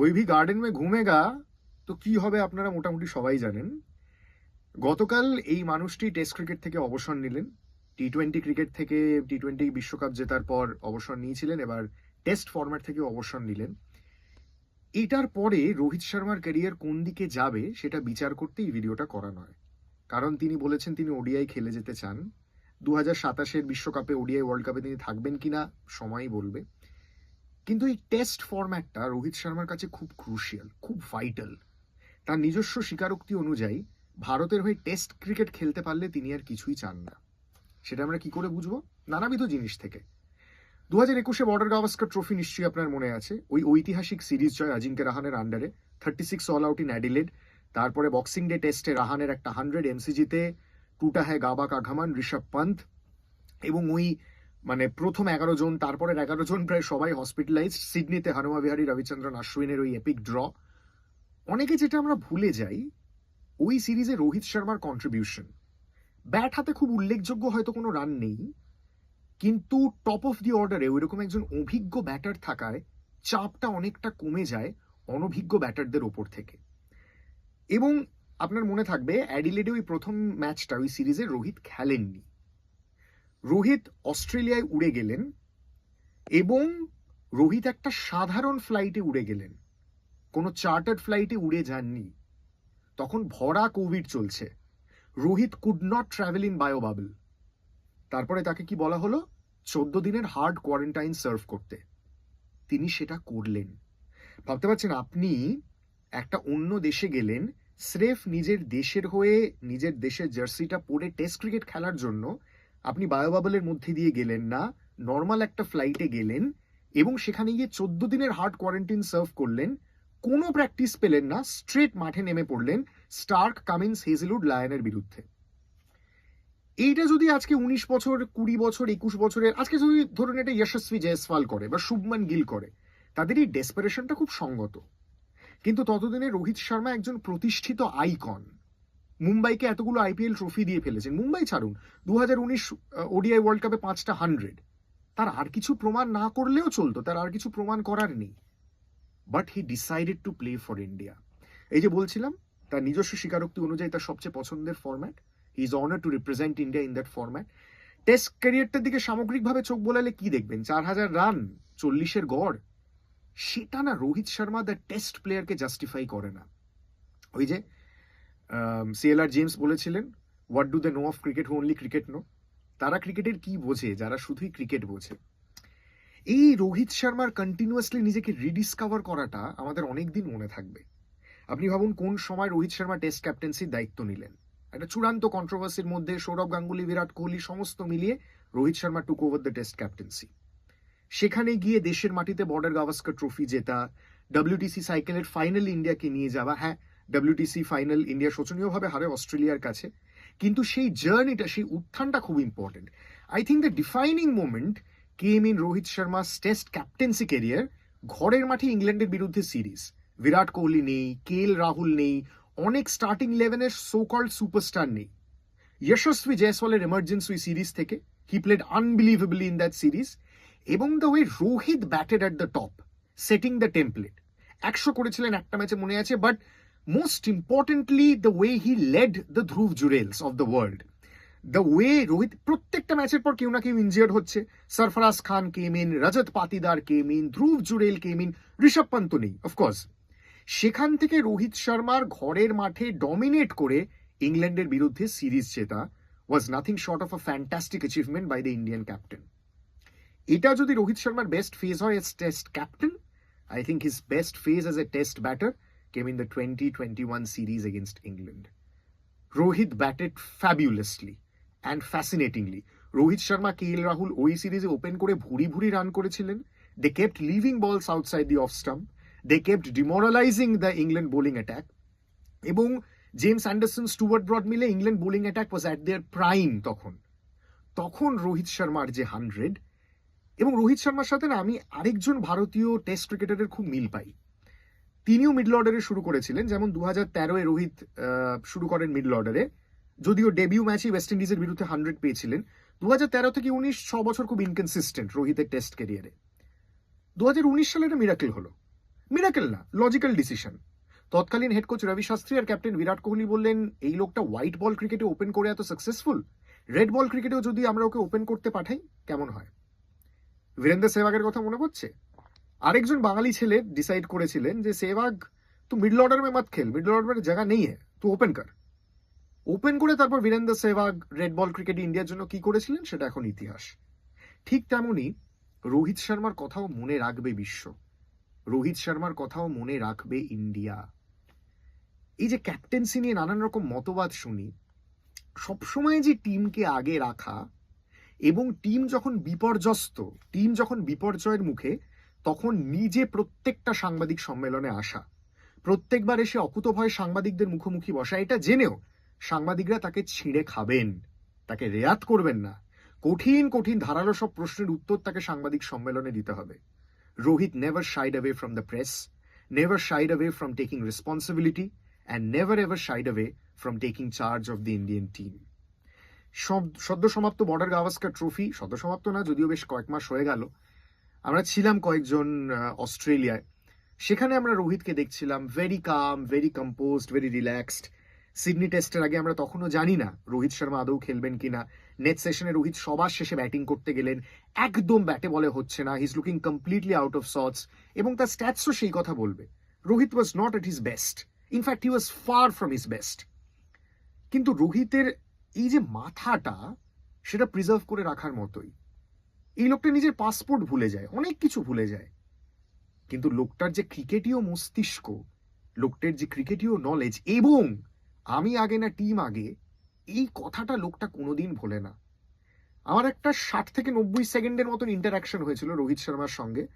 कोई भी गार्डन में घूमेगा তো কি হবে আপনারা মোটামুটি সবাই জানেন গতকাল এই মানুষটি টেস্ট ক্রিকেট থেকে অবসর নিলেন টি টোয়েন্টি ক্রিকেট থেকে টি টোয়েন্টি বিশ্বকাপ জেতার পর অবসর নিয়েছিলেন এবার টেস্ট ফরম্যাট থেকে অবসর নিলেন এটার পরে রোহিত শর্মার ক্যারিয়ার কোন দিকে যাবে সেটা বিচার করতে এই ভিডিওটা করা নয় কারণ তিনি বলেছেন তিনি ওডিআই খেলে যেতে চান দু হাজার সাতাশের বিশ্বকাপে ওডিআই ওয়ার্ল্ড কাপে তিনি থাকবেন কিনা সময়ই বলবে কিন্তু এই টেস্ট ফরম্যাটটা রোহিত শর্মার কাছে খুব ক্রুশিয়াল খুব ভাইটাল তার নিজস্ব স্বীকারোক্তি অনুযায়ী ভারতের হয়ে টেস্ট ক্রিকেট খেলতে পারলে তিনি আর কিছুই চান না। সেটা আমরা কি করে বুঝব? নানাবিধ জিনিস থেকে। দু হাজার একুশে বর্ডার গাভাস্কর ট্রফি নিশ্চয়ই আপনার মনে আছে। ওই ঐতিহাসিক সিরিজ জয় অজিঙ্ক্য রাহানের আন্ডারে thirty six all out in Adelaide তারপরে বক্সিং ডে টেস্টে রাহানের একটা হান্ড্রেড এমসিজিতে টুটা হ্যায় গাবা কাঘামান ঋষভ পন্থ এবং ওই মানে প্রথম এগারো জন, তারপরের এগারো জন প্রায় সবাই হসপিটালাইজ সিডনিতে হনুমা বিহারী, রবিচন্দ্রন আশ্বিনের ওই এপিক ড্র অনেকে যেটা আমরা ভুলে যাই, ওই সিরিজে রোহিত শর্মার কন্ট্রিবিউশন ব্যাট হাতে খুব উল্লেখযোগ্য হয়তো কোনো রান নেই, কিন্তু টপ অফ দি অর্ডারে ওইরকম একজন অভিজ্ঞ ব্যাটার থাকায় চাপটা অনেকটা কমে যায় অনভিজ্ঞ ব্যাটারদের ওপর থেকে। এবং আপনার মনে থাকবে, অ্যাডিলেডে ওই প্রথম ম্যাচটা ওই সিরিজে রোহিত খেলেননি। রোহিত অস্ট্রেলিয়ায় উড়ে গেলেন এবং রোহিত একটা সাধারণ ফ্লাইটে উড়ে গেলেন। কোনো চার্টার্ড ফ্লাইটে উড়ে যাননি। তখন ভরা কোভিড চলছে। Rohit could not travel in bio bubble তারপরে তাকে কি বলা হলো? চোদ্দ দিনের হার্ড কোয়ারেন্টাইন সার্ভ করতে। তিনি সেটা করলেন। ভাবতে পারছেন আপনি একটা অন্য দেশে গেলেন, স্রেফ নিজের দেশের হয়ে নিজের দেশের জার্সিটা পরে টেস্ট ক্রিকেট খেলার জন্য আপনি বায়োবাবলের মধ্যে দিয়ে গেলেন না নর্মাল একটা ফ্লাইটে গেলেন এবং সেখানে গিয়ে চোদ্দ দিনের হার্ড কোয়ারেন্টাইন সার্ভ করলেন, কোনো প্র্যাকটিস পেলেন না স্ট্রেট মাঠে নেমে পড়লেন স্টার্ক, কামিন্স, হেজেলউড, লায়নের বিরুদ্ধে। এইটা যদি আজকে উনিশ বছর, কুড়ি বছর, একুশ বছরের, আজকে যদি ধরুন এটা যশস্বী জয়সওয়াল করে বা শুভমান গিল করে, তাদের এই ডেসপারেশনটা খুব সঙ্গত। কিন্তু ততদিনে রোহিত শর্মা একজন প্রতিষ্ঠিত আইকন মুম্বাইকে এতগুলো আইপিএল ট্রফি দিয়ে ফেলেছেন। মুম্বাই ছাড়ুন দু হাজার উনিশ ওডিআই ওয়ার্ল্ড কাপে পাঁচটা হান্ড্রেড তার আর কিছু প্রমাণ না করলেও চলতো, তার আর কিছু প্রমাণ করার নেই। But he decided to play for India এই যে বলছিলাম, তার নিজস্ব স্বীকারোক্তি অনুযায়ী তার সবচেয়ে পছন্দের format he is honour to represent India in that format test ক্যারিয়ারটার দিকে সামগ্রিকভাবে চোখ বোলালে কি দেখবেন? চার হাজার রান চল্লিশের গড়। সেটা না রোহিত শর্মা দ্য টেস্ট প্লেয়ারকে জাস্টিফাই করে না। ওই যে সিএলআর জেমস বলেছিলেন what do they know of cricket who only cricket know তারা ক্রিকেটের কি বোঝে? যারা শুধুই ক্রিকেট বোঝে। এই রোহিত শর্মার কন্টিনিউয়াসলি নিজেকে রিডিসকভার করাটা আমাদের অনেক দিন মনে থাকবে। আপনি ভাবুন, কোন সময় রোহিত শর্মা টেস্ট ক্যাপ্টেন্সির দায়িত্ব নিলেন? একটা চূড়ান্ত কন্ট্রোভার্সির মধ্যে সৌরভ গাঙ্গুলি, বিরাট কোহলি সমস্ত মিলিয়ে Rohit Sharma took over the test captaincy সেখানে গিয়ে দেশের মাটিতে বর্ডার গাভাস্কর ট্রফি জেতা ডব্লিউটিসি সাইকেলের ফাইনাল ইন্ডিয়াকে নিয়ে যাওয়া হ্যাঁ ডব্লিউটিসি ফাইনাল ইন্ডিয়া শোচনীয়ভাবে হারে অস্ট্রেলিয়ার কাছে। কিন্তু সেই জার্নিটা সেই উত্থানটা খুব important I think the defining moment came in Rohit Sharma's test captaincy career ঘরের মাঠে ইংল্যান্ডের বিরুদ্ধে সিরিজ বিরাট কোহলি নেই কে এল রাহুল নেই, অনেক স্টার্টিং ইলেভেনের সো কল্ড সুপারস্টার নেই। যশস্বী জয়সওয়ালের এমার্জেন্সি সিরিজ থেকে he played unbelievably in that series এবং the way Rohit batted at the top setting the template একশো করেছিলেন, একটা ম্যাচে মনে আছে but most importantly the way he led the Dhruv Jurels of the world the way Rohit প্রত্যেকটা ম্যাচের পর কেউ না কেউ ইনজিয়ার্ড হচ্ছে। Sarfaraz Khan came in Rajat Patidar came in Dhruv Jurel came in Rishabh Pant নেই of course সেখান থেকে রোহিত শর্মার ঘরের মাঠে ডমিনেট করে ইংল্যান্ডের বিরুদ্ধে সিরিজ জেতা was nothing short of a fantastic achievement by the Indian captain এটা যদি রোহিত শর্মার বেস্ট ফেজ হয় as test captain I think his best phase as a test batter the twenty twenty one series against England Rohit batted fabulously and fascinatingly Rohit Sharma K L Rahul ওই সিরিজে open করে ভুরি ভুরি run করেছিলেন। They kept leaving balls outside the off stump they kept demoralising the England bowling attack এবং James Anderson Stuart Broad মিলে England bowling attack was at their prime তখন। তখন রোহিত শর্মার যে হান্ড্রেড এবং রোহিত শর্মার সাথে না আমি আরেকজন ভারতীয় টেস্ট ক্রিকেটারের খুব মিল পাই। তিনিও মিডল অর্ডারে শুরু করেছিলেন, যেমন দু হাজার তেরোয় রোহিত শুরু করেন মিডল অর্ডারে। যদিও ডেবিউ ম্যাচে ওয়েস্ট ইন্ডিজের বিরুদ্ধে হান্ড্রেড পেয়েছিলেন। দু হাজার তেরো থেকে উনিশ, ছ বছর খুব ইনকনসিস্টেন্ট রোহিতের টেস্ট ক্যারিয়ারে দু হাজার উনিশ সালে একটা মিরাকেল হলো। মিরাকেল না লজিক্যাল ডিসিশন তৎকালীন হেড কোচ রবি শাস্ত্রী আর ক্যাপ্টেন বিরাট কোহলি বললেন, এই লোকটা হোয়াইট বল ক্রিকেটে ওপেন করে এত সাকসেসফুল রেড বল ক্রিকেটেও যদি আমরা ওকে ওপেন করতে পাঠাই, কেমন হয়? বীরেন্দ্র সেহবাগের কথা মনে পড়ছে? আরেকজন বাঙালি ছেলে ডিসাইড করেছিলেন যে সেহবাগ, তো মিডল অর্ডার মে মত খেল। মিডল অর্ডার জায়গা নেই তো ওপেন কর। ওপেন করে তারপর Virender Sehwag red ball cricket ইন্ডিয়ার জন্য কি করেছিলেন, সেটা এখন ইতিহাস। ঠিক তেমনই রোহিত শর্মার কথাও মনে রাখবে বিশ্ব। রোহিত শর্মার কথাও মনে রাখবে ইন্ডিয়া এই যে ক্যাপ্টেন্সি নিয়ে নানান রকম মতবাদ শুনি, সবসময় যে টিমকে আগে রাখা এবং টিম যখন বিপর্যস্ত টিম যখন বিপর্যয়ের মুখে তখন নিজে প্রত্যেকটা সাংবাদিক সম্মেলনে আসা। প্রত্যেকবার এসে অকুতভয় সাংবাদিকদের মুখোমুখি বসা, এটা জেনেও সাংবাদিকরা তাকে ছিঁড়ে খাবেন, তাকে রেয়াত করবেন না। কঠিন কঠিন ধারালো সব প্রশ্নের উত্তর তাকে সাংবাদিক সম্মেলনে দিতে হবে। Rohit never shied away from the press never shied away from taking responsibility and never ever shied away from taking charge of the Indian team সদ্য সমাপ্ত বর্ডার গাভাস্কার ট্রফি, সদ্য সমাপ্ত না, যদিও বেশ কয়েক মাস হয়ে গেল আমরা ছিলাম কয়েকজন অস্ট্রেলিয়ায়। সেখানে আমরা রোহিতকে দেখছিলাম very calm very composed very relaxed Sydney টেস্টের আগে আমরা তখনও জানি না রোহিত শর্মা আদৌ খেলবেন কিনা। নেট সেশনে রোহিত সবার শেষে ব্যাটিং করতে গেলেন। একদম ব্যাটে বলে হচ্ছে না। His looking completely out of sorts এবং তার স্ট্যাটসও সেই কথা বলবে। Rohit was not at his best in fact he was far from his best কিন্তু রোহিতের এই যে মাথাটা, সেটা প্রিজার্ভ করে রাখার মতোই। এই লোকটা নিজের পাসপোর্ট ভুলে যায়, অনেক কিছু ভুলে যায়। কিন্তু লোকটার যে ক্রিকেটীয় মস্তিষ্ক, লোকটার যে ক্রিকেটীয় নলেজ এবং আমি আগে না টিম আগে, এই কথাটা লোকটা কোনোদিন ভোলে না। আমার একটা ষাট থেকে নব্বই সেকেন্ডের মতন ইন্টারাকশন হয়েছিল রোহিত শর্মার সঙ্গে।